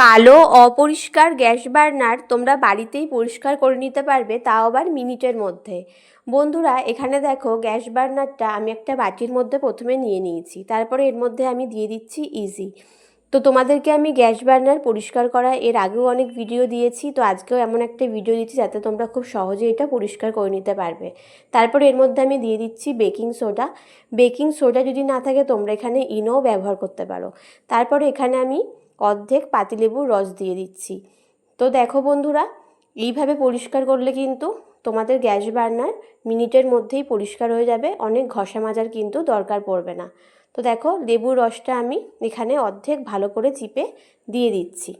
কালো, অপরিষ্কার gas burner তোমরা বাড়িতেই পরিষ্কার করে নিতে পারবে, তাও আবার মিনিটের মধ্যে। বন্ধুরা, এখানে দেখো গ্যাস বার্নারটা আমি একটা বাটির মধ্যে প্রথমে নিয়ে নিয়েছি, তারপরে এর মধ্যে আমি দিয়ে দিচ্ছি ইজি তো তোমাদেরকে আমি গ্যাস বার্নার পরিষ্কার করা, এর আগেও অনেক ভিডিও দিয়েছি, তো আজকেও এমন একটা ভিডিও দিচ্ছি যাতে তোমরা খুব সহজে এটা পরিষ্কার করে নিতে পারবে। তারপর এর মধ্যে আমি দিয়ে দিচ্ছি বেকিং সোডা বেকিং সোডা যদি না থাকে, তোমরা এখানে ইনোও ব্যবহার করতে পারো। তারপরে এখানে আমি অর্ধেক পাতিলেবুর রস দিয়ে দিচ্ছি। তো দেখো বন্ধুরা, এইভাবে পরিষ্কার করলে কিন্তু তোমাদের গ্যাস বার্নার মিনিটের মধ্যেই পরিষ্কার হয়ে যাবে, অনেক ঘষা মাজার কিন্তু দরকার পড়বে না। তো দেখো, লেবুর রসটা আমি এখানে অর্ধেক ভালো করে চিপে দিয়ে দিচ্ছি।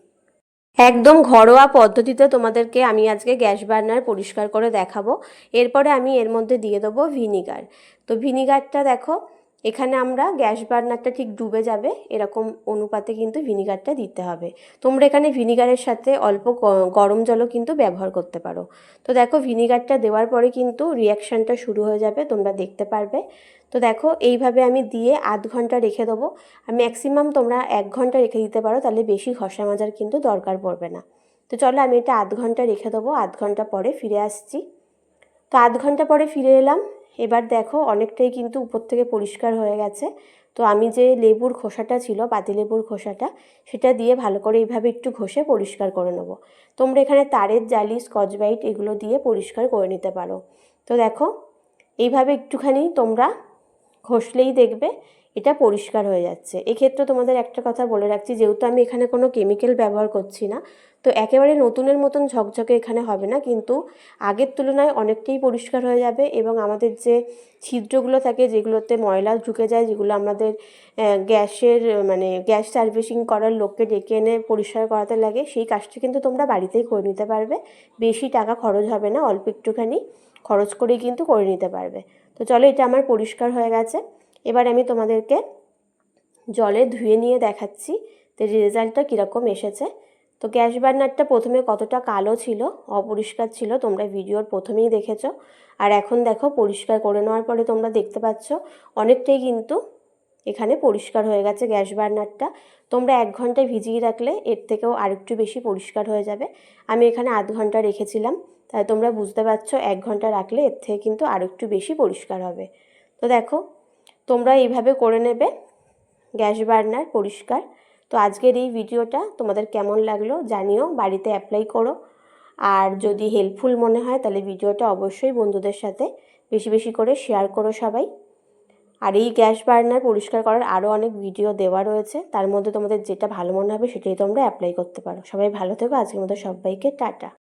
একদম ঘরোয়া পদ্ধতিতে তোমাদেরকে আমি আজকে গ্যাস বার্নার পরিষ্কার করে দেখাবো। এরপরে আমি এর মধ্যে দিয়ে দেবো ভিনিগার। তো ভিনিগারটা দেখো এখানে আমরা গ্যাস বার্নারটা ঠিক ডুবে যাবে, এরকম অনুপাতে কিন্তু ভিনিগারটা দিতে হবে। তোমরা এখানে ভিনিগারের সাথে অল্প গরম জলও কিন্তু ব্যবহার করতে পারো। তো দেখো ভিনিগারটা দেওয়ার পরে কিন্তু রিয়াকশানটা শুরু হয়ে যাবে, তোমরা দেখতে পারবে। তো দেখো এইভাবে আমি দিয়ে আধ ঘণ্টা রেখে দেবো। আর ম্যাক্সিমাম তোমরা এক ঘণ্টা রেখে দিতে পারো, তাহলে বেশি ঘষা মাজার কিন্তু দরকার পড়বে না। তো চলো আমি এটা আধ ঘণ্টা রেখে দেবো, আধ ঘণ্টা পরে ফিরে আসছি। তো আধ ঘণ্টা পরে ফিরে এলাম। এবার দেখো অনেকটাই কিন্তু উপর থেকে পরিষ্কার হয়ে গেছে। তো আমি যে লেবুর খোসাটা ছিল পাতিলেবুর খোসাটা, সেটা দিয়ে ভালো করে এইভাবে একটু ঘষে পরিষ্কার করে নেব। তোমরা এখানে তারের জালি স্কচ ব্রাইট এগুলো দিয়ে পরিষ্কার করে নিতে পারো। তো দেখো, এইভাবে একটুখানি তোমরা ঘষলেই দেখবে এটা পরিষ্কার হয়ে যাচ্ছে। এক্ষেত্রে তোমাদের একটা কথা বলে রাখছি, যেহেতু আমি এখানে কোনো কেমিক্যাল ব্যবহার করছি না, তো একেবারে নতুনের মতন ঝকঝকে এখানে হবে না, কিন্তু আগের তুলনায় অনেকটাই পরিষ্কার হয়ে যাবে এবং আমাদের যে ছিদ্রগুলো থাকে, যেগুলোতে ময়লা ঢুকে যায়, যেগুলো আমাদের গ্যাসের মানে গ্যাস সার্ভিসিং করার লোককে ডেকে এনে পরিষ্কার করাতে লাগে, সেই কাজটা কিন্তু তোমরা বাড়িতেই করে নিতে পারবে। বেশি টাকা খরচ হবে না, অল্প একটুখানি খরচ করেই কিন্তু করে নিতে পারবে। তো চলো, এটা আমার পরিষ্কার হয়ে গেছে। এবার আমি তোমাদেরকে জলে ধুয়ে নিয়ে দেখাচ্ছি তো রেজাল্টটা কীরকম এসেছে। তো গ্যাস বার্নারটা প্রথমে কতটা কালো ছিল, অপরিষ্কার ছিল, তোমরা ভিডিওর প্রথমেই দেখেছ। আর এখন দেখো, পরিষ্কার করে নেওয়ার পরে তোমরা দেখতে পাচ্ছ, অনেকটাই কিন্তু এখানে পরিষ্কার হয়ে গেছে গ্যাস বার্নারটা। তোমরা এক ঘন্টায় ভিজিয়ে রাখলে এর থেকেও আরেকটু বেশি পরিষ্কার হয়ে যাবে। আমি এখানে আধ ঘণ্টা রেখেছিলাম। তাই তোমরা বুঝতে পারছ এক ঘণ্টা রাখলে এর থেকে কিন্তু আর একটু বেশি পরিষ্কার হবে। তো দেখো, তোমরা এইভাবে করে নেবে গ্যাস বার্নার পরিষ্কার। তো আজকের এই ভিডিওটা তোমাদের কেমন লাগল জানিও, বাড়িতে অ্যাপ্লাই করো। আর যদি হেল্পফুল মনে হয় তাহলে ভিডিওটা অবশ্যই বন্ধুদের সাথে বেশি বেশি করে শেয়ার করো সবাই। আর এই গ্যাস বার্নার পরিষ্কার করার আরও অনেক ভিডিও দেওয়া রয়েছে। তার মধ্যে তোমাদের যেটা ভালো মনে হবে সেটাই তোমরা অ্যাপ্লাই করতে পারো। সবাই ভালো থেকো, আজকের মতো সবাইকে টাটা।